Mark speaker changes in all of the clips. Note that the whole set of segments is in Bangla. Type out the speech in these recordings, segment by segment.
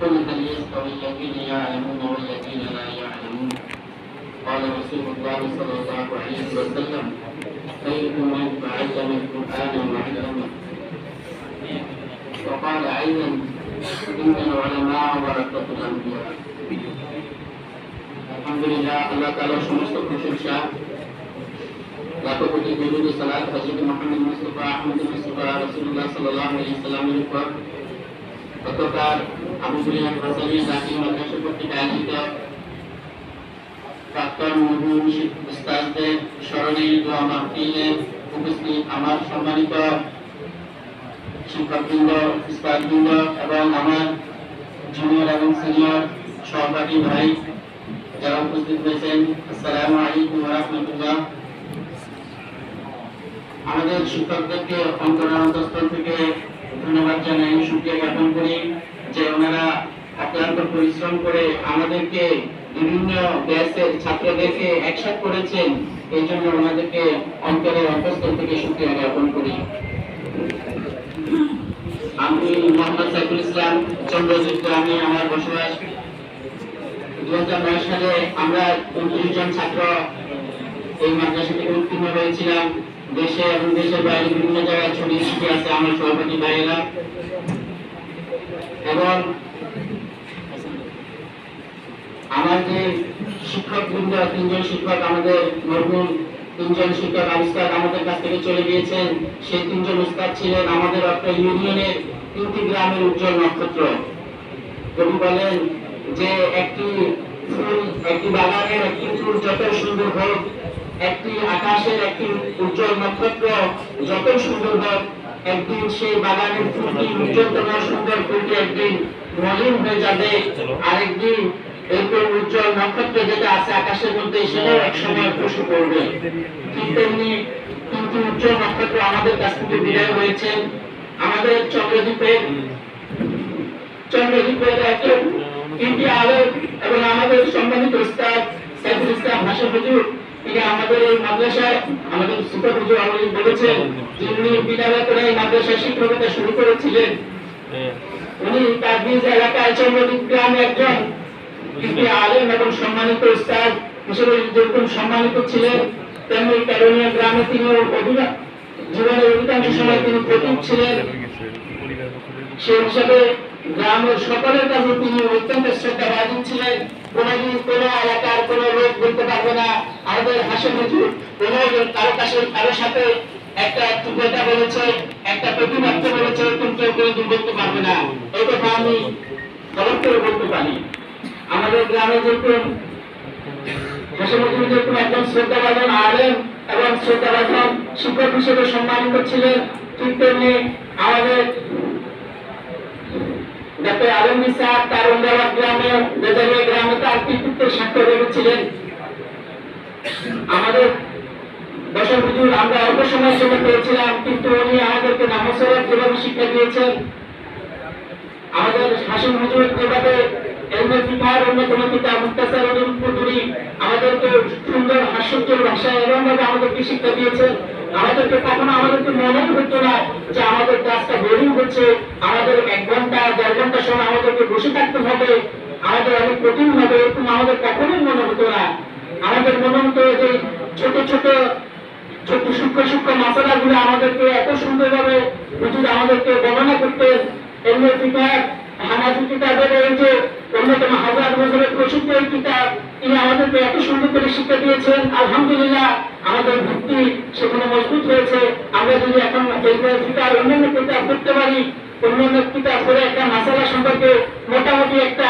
Speaker 1: قل هل يستوي الذين يعلمون والذين لا يعلمون قال رسول الله صلى الله عليه وسلم خيركم من تعلم القرآن وعلمه وقال أيضا إن العلماء ورثة الأنبياء আলহামদুলিল্লাহ আল্লাহ তাআলার সমস্ত প্রশংসা লাখো কোটি দরুদ ও সালাত হযরত মুহাম্মদ মুস্তাফা আহমদ মুস্তাফা রাসূলুল্লাহ সাল্লাল্লাহু আলাইহি সাল্লামের উপর গতকাল আমার সম্মানিত শিক্ষকবৃন্দ এবং আমার জুনিয়র এবং সিনিয়র সহপাঠী ভাই যারা উপস্থিত হয়েছেন, আসসালামু আলাইকুম রহমতুল্লাহ। আমাদের শিক্ষকদেরকে অন্তরান্তস্থল থেকে ধন্যবাদ জানাই সুক্রিয়া জ্ঞাপন করি। যে ওনারা অক্লান্ত পরিশ্রম করে আমাদেরকে বিভিন্ন ব্যাচের ছাত্রদেরকে একসাথ করেছেন, এই জন্য ওনাদেরকে অন্তরের অন্তঃস্থল থেকে সুক্রিয়া জ্ঞাপন করি। আমি মোহাম্মদ সাইফুল ইসলাম চন্দ্রজিৎ গ্রামে আমার বসবাস। দু হাজার বাইশ সালে আমরা উনত্রিশ জন ছাত্র এই মাদ্রাসা থেকে উত্তীর্ণ হয়েছিলাম। দেশে এবং দেশের বাইরে বিভিন্ন জায়গায় ছড়িয়ে ছিটিয়ে আছে আমার সভাপতি ভাইয়েরা। এবং আমার যে শিক্ষক বৃন্দ, তিনজন শিক্ষক আমাদের মরহুম তিনজন শিক্ষক আবিষ্কার আমাদের কাছ থেকে চলে গিয়েছেন। সেই তিনজন উস্তাদ ছিলেন আমাদের একটা ইউনিয়নের তিনটি গ্রামের উজ্জ্বল নক্ষত্র। কবি বলেন যে একটি ফুল, একটি বাগানের একটি ফুল যত সুন্দর হোক একটি আকাশের একটি উজ্জ্বল নক্ষত্র যত সুন্দর হোক, একদিন সেই বাগানের ফুলটি উজ্জ্বলতম সুন্দর ফুলটি একদিন মলিন হয়ে যাবে। আরেকদিন এরকম উজ্জ্বল নক্ষত্র যেটা আছে আকাশের মধ্যে, সেটাও তেমনি কিন্তু উজ্জ্বল নক্ষত্র আমাদের কাছ থেকে বিদায় হয়েছেন আমাদের চন্দ্রদ্বীপের চন্দ্রদ্বীপের একজন তিনটি আলোক এবং আমাদের সম্মানিত উস্তাদ সাইফুল ইসলাম আমাদের এই মাদ্রাসায় আমাদের সুপার হুজুর আমাদের বলেছেন যে উনি বিদ্যালয় করে এই মাদ্রাসায় শিক্ষকতা শুরু করেছিলেন। উনি তার নিজ এলাকায় চন্দ্রদ্বীপ গ্রামে একজন কিন্তু আলেম এবং সম্মানিত উস্তাদ হিসেবে যেরকম সম্মানিত ছিলেন তেমনি ক্যারোনিয়া গ্রামে তিনি জীবনের অধিকাংশ সময় তিনি প্রতীক ছিলেন। সেই হিসাবে গ্রামের সকলের কাছে তিনি অত্যন্ত শ্রদ্ধাভাজন ছিলেন। কোনো কোনো লোক বলতে পারবে না। আমাদের হাসির হুজুর কোনো কারও কাছে কারোর সাথে একটা কথা বলেছে, একটা প্রতিবাদ্য বলেছে এরকম কেউ বলতে পারবে না। এই কথা আমি গরম করে বলতে পারি। আমাদের গ্রামে যেরকম যেরকম একজন আলেম এবং শিক্ষক হিসেবে সম্মানিত ছিলেন, ঠিক তেমনি আমাদের আলমী তার অন্দাবাদ গ্রামে গ্রামে তার কৃতিত্বের স্বাক্ষর রেখেছিলেন। আমাদের দশম হুজুর আমরা অল্প সময়ের জন্য পেয়েছিলাম, কিন্তু উনি আমাদেরকে নামসরাত যেভাবে শিক্ষা দিয়েছেন, আমাদের হাসিম হুজুর যেভাবে আমাদের অনেক কঠিন হবে, এরকম আমাদের কখনোই মনে হতো না। আমাদের মনে হতো যে ছোট ছোট ছোট সূক্ষ্ম সূক্ষ্ম মশলা গুলো আমাদেরকে এত সুন্দরভাবে হুজুর আমাদেরকে বর্ণনা করতে এমনি কিতাব অন্যতম হাজার বছরের প্রসিদ্ধ এই কিতাব, তিনি আমাদেরকে এত সুন্দর করে শিক্ষা দিয়েছেন। আলহামদুলিল্লাহ, আমাদের ভিত্তি সেখানে মজবুত হয়েছে। আমরা যদি এখন কিতাব, অন্যান্য কিতাব করতে পারি, অন্যান্য কিতাব করে একটা মশালা সম্পর্কে মোটামুটি একটা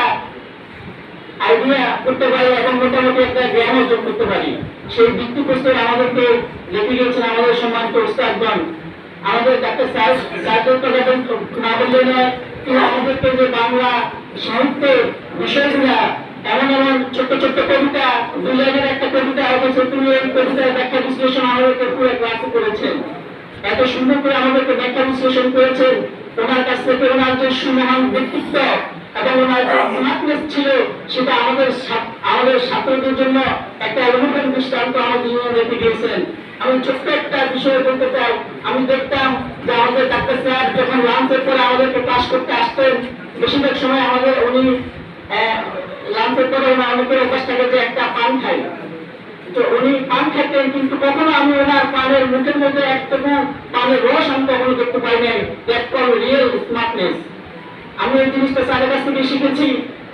Speaker 1: আইডিয়া করতে পারি এবং মোটামুটি একটা জ্ঞান অর্জন করতে পারি। সেই ভিত্তি আমাদেরকে আমাদের সম্মানিত আমাদের ডাক্তার না বললে নয় আমাদেরকে যে বাংলা বিষয়গুলা এমন এমন ছোট্ট ছোট্ট কবিতা লাইনের একটা কবিতা এই কবিতার ব্যাখ্যা বিশ্লেষণ আমাদেরকে পুরো ক্লাসে করেছেন এত সুন্দর করে আমাদেরকে ব্যাখ্যা বিশ্লেষণ করেছেন। ওনার কাছ থেকে ওনার যে সুমহান ব্যক্তিত্ব এবং ওনার স্মার্টনেস ছিল, সেটা আমাদের আমাদের ছাত্রদের জন্য একটা অনুভব দৃষ্টান্ত আমাদের জীবনে রেখে গিয়েছেন আমি ছোট্ট একটা বিষয় বলতে চাই। আমি দেখতাম যে আমাদের ডাক্তার স্যার যখন লাঞ্চের পরে আমাদেরকে ক্লাস করতে আসতেন, বেশিরভাগ সময় আমাদের উনি লাঞ্চের পরে ওনার অনেকের অভ্যাস থাকে একটা পান খাই তো উনি পান খেতেন কিন্তু কখনো আমি ওনার পানের মুখের মধ্যে একটুকু পানের রস আমি কখনো দেখতে পাই নাই। দ্যাট রিয়েল স্মার্টনেস আমি এই জিনিসটা স্যারের কাছ থেকে শিখেছি।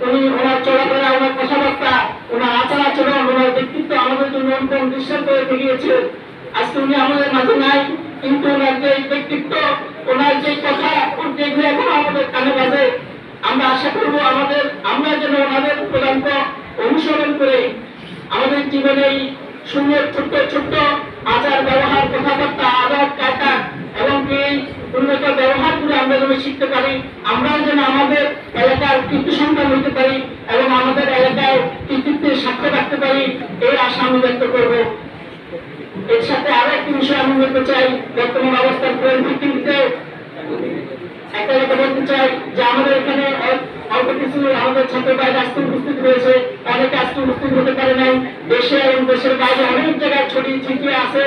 Speaker 1: উনি ওনার চলাফেরা, ওনার কথাবার্তা, ওনার আচার আচরণ ওনার ব্যক্তিত্ব আমাদের জন্য অন্তম দৃশ্যান্ত হয়ে গিয়েছে আজকে উনি আমাদের মাঝে নাই, কিন্তু ওনার যে ব্যক্তিত্ব, ওনার যে কথা যেগুলো এখন আমাদের কানে বাজে। আমরা আশা করব আমাদের, আমরা যেন ওনাদের প্রধানত অনুসরণ করে আমাদের জীবনে এই সুন্দর, ছোট্ট ছোট্ট আচার ব্যবহার কথাবার্তা আদব কাটা এবং এই উন্নত ব্যবহারগুলো আমরা যেন শিখতে পারি আমরাও যেন আমাদের এলাকার কৃতি সন্তান হইতে পারি এবং আমাদের এলাকায় কৃতিত্বের সাক্ষ্য রাখতে পারি, এই আশা আমি ব্যক্ত করব। এর সাথে আরও একটি বিষয় আমি বলতে চাই, বর্তমান অবস্থার পরিপ্রেক্ষিতে একটা কথা বলতে চাই যে আমাদের এখানে অল্প কিছু আমাদের ছাত্র বাইরে আজকে উপস্থিত রয়েছে, অনেকে আজকে উপস্থিত হতে পারে নাই। দেশে এবং দেশের বাইরে অনেক জায়গায় ছড়িয়ে ছিটিয়ে আছে।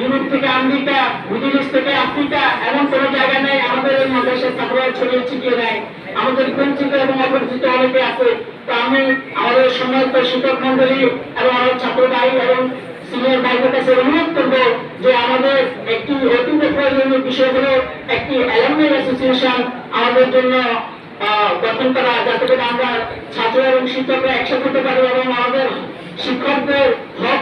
Speaker 1: ইউরোপ থেকে আমেরিকা, মিডিল ইস্ট থেকে আফ্রিকা, এমন কোনো জায়গা নেই, আমাদের এই মাদ্রাসার ছাত্ররা ছড়িয়ে ছিটিয়ে নেয়। আমাদের পরিচিত এবং অপরিচিত অনেকে আছে। তো আমি আমাদের সম্মানিত শিক্ষক মন্ডলী এবং আমার ছাত্র ভাই এবং সিনিয়র ভাইদের কাছে অনুরোধ করব যে আমাদের একটি অত্যন্ত প্রয়োজনীয় বিষয় হলো একটি অ্যালামনাই অ্যাসোসিয়েশন আমাদের জন্য গঠন করা, যাতে করে আমরা ছাত্র এবং শিক্ষকরা একসাথে হতে পারি এবং আমাদের শিক্ষকদের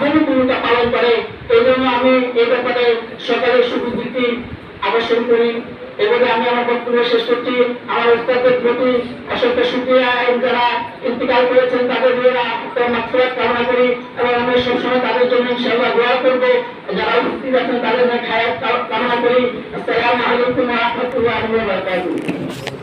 Speaker 1: অগ্রণী ভূমিকা পালন করে, এই জন্য আমি এই ব্যাপারে সরকারের সুবিধি আকর্ষণ করি। এবারে আমি আমার বক্তব্য শেষ করছি। আমার ওস্তাদের প্রতি অসংখ্য সুক্রিয়া এবং যারা ইন্তিকাল করেছেন, তাদের বিয়েরা মাত্রাত কামনা করি। এবং আমি সবসময় তাদের জন্য সেবা দোয়া করব। যারা উপস্থিত আছেন, তাদের খায়াত কামনা করি। আসসালামু আলাইকুম বারাকাতুহু।